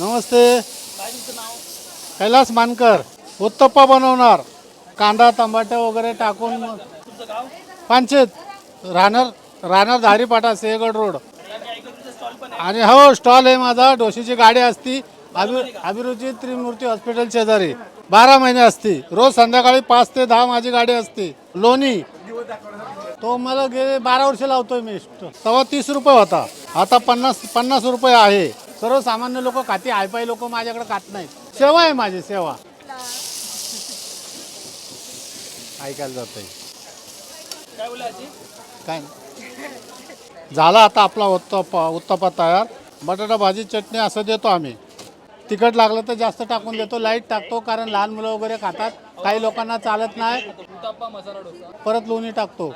नमस्ते. कैलास मानकर उत्तप्पा बनवणार. कांदा टमाटे वगैरे टाकून पानशेत राहणार राहणार धारीपाटा सिंहगड रोड. आणि हो स्टॉल आहे माझा. डोशीची गाडी असती. अभि अभिरुची त्रिमूर्ती हॉस्पिटल शेजारी. बारा महिने असती. रोज संध्याकाळी पाच ते दहा माझी गाडी असते. लोणी. तो मला गेले बारा वर्ष लावतोय मी. तेव्हा तीस रुपये होता. आता पन्नास पन्नास रुपये आहे. सर्वसामान्य लोक खाते हायपाय लोक माझ्याकडे खात नाहीत. सेवा आहे माझी सेवा. ऐकायला जात काय नाही. झाला आता आपला उत्तप्पा उत्तप्पा तयार. बटाटा भाजी चटणी असं देतो आम्ही. तिखट लागलं तर जास्त टाकून देतो लाइट टाकतो कारण लहान मुलं वगैरे खातात. काही लोकांना चालत नाही. परत लोणी टाकतो.